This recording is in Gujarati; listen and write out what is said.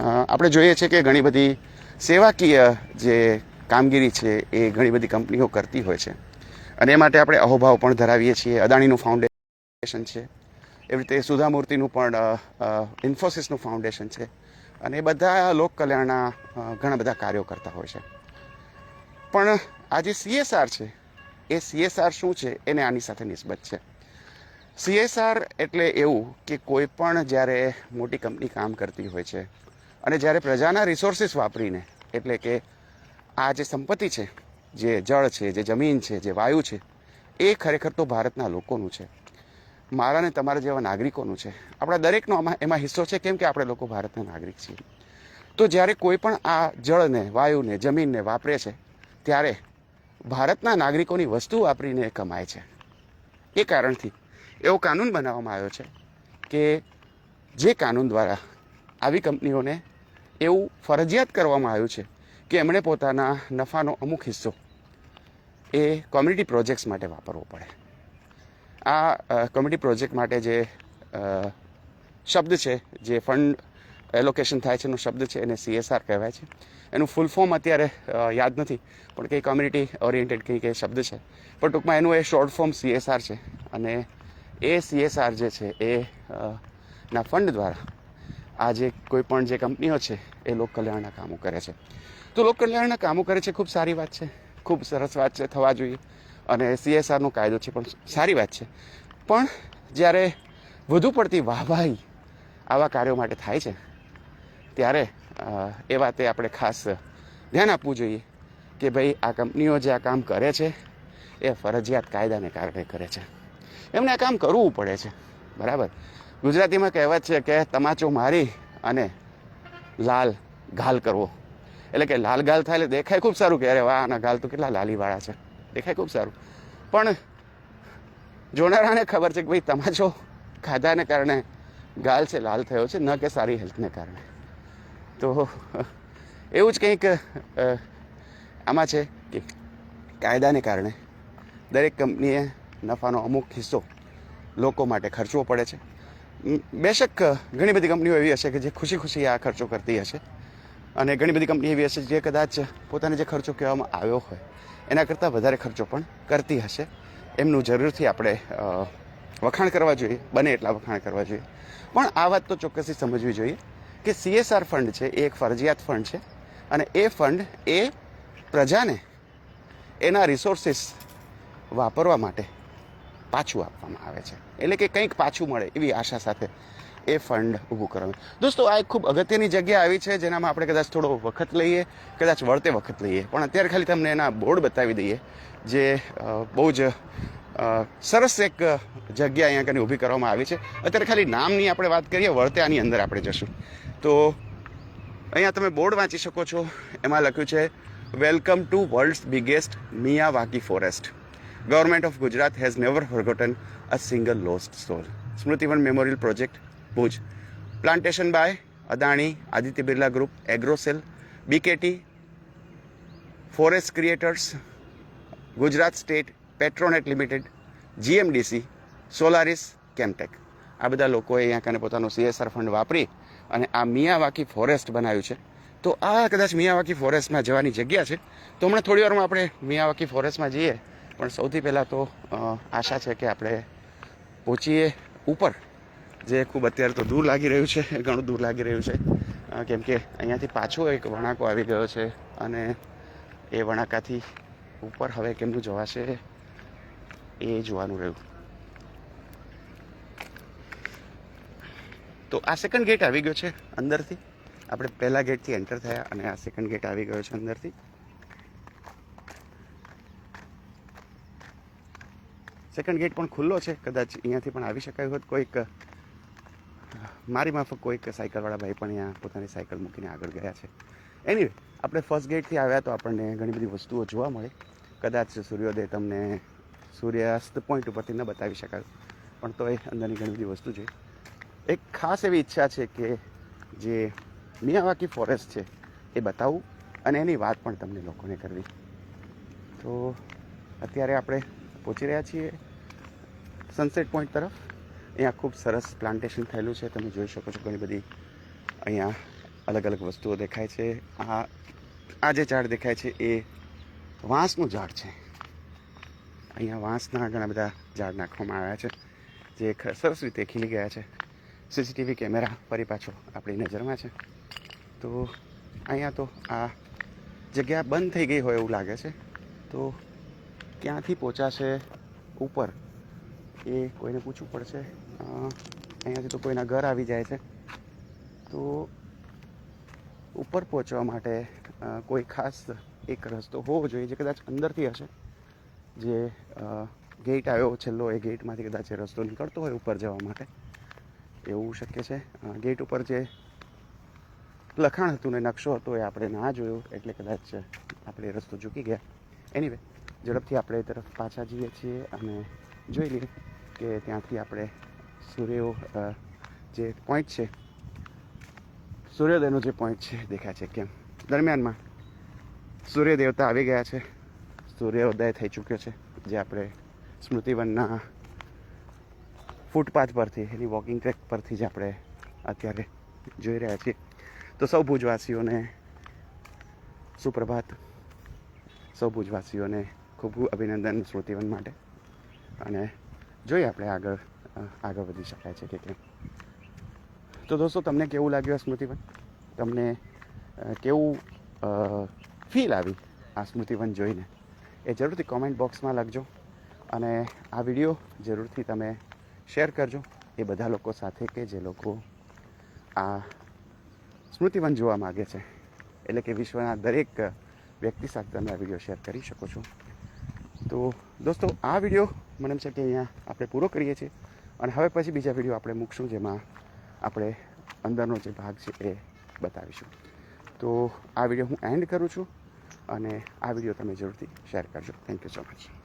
આપણે જોઈએ છે કે ઘણી બધી સેવાકીય જે કામગીરી છે એ ઘણી બધી કંપનીઓ કરતી હોય છે. અને એ માટે આપણે અહોભાવ પણ ધરાવીએ છીએ. અદાણીનું ફાઉન્ડેશન છે. એવી રીતે સુધામૂર્તિનું પણ ઇન્ફોસિસનું ફાઉન્ડેશન છે. અને એ બધા લોક કલ્યાણના ઘણા બધા કાર્યો કરતા હોય છે. પણ આ જે સીએસઆર છે, એ સીએસઆર શું છે? એને આની સાથે નિસ્બત છે. સીએસઆર એટલે એવું કે કોઈ પણ જ્યારે મોટી કંપની કામ કરતી હોય છે અને જ્યારે પ્રજાના રિસોર્સિસ વાપરીને, એટલે કે આ જે સંપત્તિ છે, જે જળ છે, જે જમીન છે, જે વાયુ છે, એ ખરેખર તો ભારતના લોકોનું છે. મારા ને તમારા જેવા નાગરિકોનું છે. આપણા દરેકનો આમાં, એમાં હિસ્સો છે કેમ કે આપણે લોકો ભારતના નાગરિક છીએ. તો જ્યારે કોઈ પણ આ જળને, વાયુને, જમીનને વાપરે છે, ત્યારે ભારતના નાગરિકોની વસ્તુ વાપરીને એ કમાય છે. એ કારણથી એવો કાનૂન બનાવવામાં આવ્યો છે કે જે કાનૂન દ્વારા આવી કંપનીઓને એવું ફરજિયાત કરવામાં આવ્યું છે કે એમણે પોતાના નફાનો અમુક હિસ્સો એ કોમ્યુનિટી પ્રોજેક્ટ્સ માટે વાપરવો પડે. આ કોમ્યુનિટી પ્રોજેક્ટ માટે જે શબ્દ છે, જે ફંડ એલોકેશન થાય છે, એનો શબ્દ છે, એને સીએસઆર કહેવાય છે. એનું ફૂલ ફોર્મ અત્યારે યાદ નથી, પણ કંઈ કોમ્યુનિટી ઓરિએન્ટેડ કંઈક એ શબ્દ છે. પણ ટૂંકમાં એનું એ શોર્ટ ફોર્મ સીએસઆર છે. અને એ સીએસઆર જે છે, એ ના ફંડ દ્વારા આ જે કોઈ પણ જે કંપનીઓ છે, એ લોક કલ્યાણના કામો કરે છે. તો લોક કલ્યાણના કામો કરે છે, ખૂબ સારી વાત છે. ખૂબ સરસ વાત છે, થવા જોઈએ. અને સીએસઆરનો કાયદો છે, પણ સારી વાત છે. પણ જ્યારે વધુ પડતી વાહવાહી આવા કાર્યો માટે થાય છે, ત્યારે એ વાતે આપણે ખાસ ધ્યાન આપવું જોઈએ કે ભાઈ, આ કંપનીઓ જે આ કામ કરે છે, એ ફરજિયાત કાયદાને કારણે કરે છે. એમને આ કામ કરવું પડે છે. બરાબર? ગુજરાતીમાં કહેવત છે કે તમાચો મારી અને લાલ ઘાલ કરવો. એટલે કે લાલ ગાલ થાય એટલે દેખાય ખૂબ સારું કે અરે વાહ, આના ગાલ તો કેટલા લાલીવાળા છે. દેખાય ખૂબ સારું. પણ જોનારાને ખબર છે કે ભાઈ તમાચો ખાધાને કારણે ગાલ છે, લાલ થયો છે, ન કે સારી હેલ્થને કારણે. તો એવું જ કંઈક આમાં છે કે કાયદાને કારણે દરેક કંપનીએ નફાનો અમુક હિસ્સો લોકો માટે ખર્ચવો પડે છે. બેશક ઘણી બધી કંપનીઓ એવી હશે કે જે ખુશી ખુશી આ ખર્ચો કરતી હશે. અને ઘણી બધી કંપની એવી હશે જે કદાચ પોતાને જે ખર્ચો કહેવામાં આવ્યો હોય, એના કરતાં વધારે ખર્ચો પણ કરતી હશે. એમનું જરૂરથી આપણે વખાણ કરવા જોઈએ, બને એટલા વખાણ કરવા જોઈએ. પણ આ વાત તો ચોક્કસથી સમજવી જોઈએ કે સીએસઆર ફંડ છે, એ એક ફરજિયાત ફંડ છે અને એ ફંડ એ પ્રજાને એના રિસોર્સિસ વાપરવા માટે પાછું આપવામાં આવે છે. એટલે કે કંઈક પાછું મળે એવી આશા સાથે એ ફંડ ઊભું કરવાનું. દોસ્તો, આ એક ખૂબ અગત્યની જગ્યા આવી છે, જેનામાં આપણે કદાચ થોડો વખત લઈએ, કદાચ વળતે વખત લઈએ. પણ અત્યારે ખાલી તમને એના બોર્ડ બતાવી દઈએ, જે બહુ જ સરસ એક જગ્યા અહીંયા કને ઊભી કરવામાં આવી છે. અત્યારે ખાલી નામની આપણે વાત કરીએ, વળતે આની અંદર આપણે જશું. તો અહીંયા તમે બોર્ડ વાંચી શકો છો. એમાં લખ્યું છે welcome to world's biggest Miyawaki forest government of Gujarat has never forgotten a single lost soul Smritivan memorial project Bhuj plantation by Adani Aditya Birla group Agrocel BKT forest creators Gujarat state Petronet limited GMDC Solaris Chemtech આ બધા લોકોએ અહીંયા કને પોતાનું સીએસઆર ફંડ વાપરી અને આ મિયાવાકી ફોરેસ્ટ બનાવ્યું છે. તો આ કદાચ મિયાવાકી ફોરેસ્ટમાં જવાની જગ્યા છે. તો હમણાં થોડી વારમાં આપણે મિયાવાકી ફોરેસ્ટમાં જઈએ. પણ સૌથી પહેલાં તો આશા છે કે આપણે પહોંચીએ ઉપર, જે ખૂબ અત્યારે તો દૂર લાગી રહ્યું છે, ઘણું દૂર લાગી રહ્યું છે. કેમ કે અહીંયાથી પાછો એક વણાકો આવી ગયો છે અને એ વણાકાથી ઉપર હવે કેમનું જવાશે એ જોવાનું રહ્યું. તો આ સેકન્ડ ગેટ આવી ગયો છે અંદરથી. આપણે પહેલા ગેટથી એન્ટર થયા અને આ સેકન્ડ ગેટ આવી ગયો છે અંદરથી. સેકન્ડ ગેટ પણ ખુલ્લો છે. કદાચ અહીંયાથી પણ આવી શકાયું હોત. કોઈક મારી માફક કોઈક સાયકલવાળા ભાઈ પણ અહીંયા પોતાની સાયકલ મૂકીને આગળ ગયા છે. એની આપણે ફર્સ્ટ ગેટથી આવ્યા તો આપણને ઘણી બધી વસ્તુઓ જોવા મળે. કદાચ સૂર્યોદય તમને સૂર્યાસ્ત પોઈન્ટ ઉપરથી ન બતાવી શકાય, પણ તો એ અંદરની ઘણી બધી વસ્તુ છે. એક ખાસ એવી ઈચ્છા છે કે જે મિયાવાકી ફોરેસ્ટ છે, એ બતાવવું અને એની વાત પણ તમને લોકોને કરવી. તો અત્યારે આપણે પહોંચી રહ્યા છીએ. સનસેટ પોઈન્ટ તરફ. અહીંયા ખૂબ સરસ પ્લાન્ટેશન થયેલું છે. તમે જોઈ શકો છો ઘણી બધી અહીંયા અલગ અલગ વસ્તુઓ દેખાય છે. આ આ જે ઝાડ દેખાય છે એ વાંસનું ઝાડ છે. અહીંયા વાંસના ઘણા બધા ઝાડ નાખવામાં આવ્યા છે, જે સરસ રીતે ખીલી ગયા છે. સીસીટીવી કેમેરા ફરી પાછો આપણી નજરમાં છે. તો અહીંયા તો આ જગ્યા બંધ થઈ ગઈ હોય એવું લાગે છે. તો ક્યાંથી પહોંચાશે ઉપર, એ કોઈને પૂછવું પડશે. અહીંયાથી તો કોઈના ઘર આવી જાય છે. તો ઉપર પહોંચવા માટે કોઈ ખાસ એક રસ્તો હોવો જોઈએ જે કદાચ અંદરથી હશે. જે ગેટ આવ્યો, છેલ્લો એ ગેટમાંથી કદાચ એ રસ્તો નીકળતો હોય ઉપર જવા માટે. એવું શક્ય છે. ગેટ ઉપર જે લખાણ હતું ને નકશો હતો એ આપણે ના જોયો, એટલે કદાચ આપણે એ રસ્તો ચૂકી ગયા. એનીવે ઝડપથી આપણે એ તરફ પાછા જઈએ છીએ અને જોઈ લઈએ કે ત્યાંથી આપણે સૂર્યો જે પોઈન્ટ છે, સૂર્યોદયનો જે પોઈન્ટ છે, દેખાય છે કેમ? દરમિયાનમાં સૂર્ય દેવતા આવી ગયા છે. સૂર્યોદય થઈ ચૂક્યો છે, જે આપણે સ્મૃતિવનના ફૂટપાથ પરથી, એની વોકિંગ ટ્રેક પરથી જ આપણે અત્યારે જોઈ રહ્યા છીએ. તો સૌ ભુજવાસીઓને સુપ્રભાત. સૌ ભુજવાસીઓને ખૂબ ખૂબ અભિનંદન સ્મૃતિવન માટે. અને જોઈએ આપણે આગળ આગળ વધી શકાય છે કે કેમ. તો દોસ્તો, તમને કેવું લાગ્યું આ સ્મૃતિવન તમને કેવું ફીલ આવી આ સ્મૃતિવન જોઈને? એ જરૂરથી કોમેન્ટ બોક્સમાં લખજો. અને આ વીડિયો જરૂરથી તમે શેર કરજો એ બધા લોકો સાથે કે જે લોકો આ સ્મૃતિવન જોવા માગે છે. એટલે કે વિશ્વના દરેક વ્યક્તિ સાથે તમે આ વીડિયો શેર કરી શકો છો. તો દોસ્તો, આ વીડિયો મને એમ છે કે અહીંયા આપણે પૂરો કરીએ છીએ. અને હવે પછી બીજા વીડિયો આપણે મૂકશું, જેમાં આપણે અંદરનો જે ભાગ છે એ બતાવીશું. તો આ વીડિયો હું એન્ડ કરું છું, અને આ વીડિયો તમે જરૂરથી શેર કરજો. Thank you so much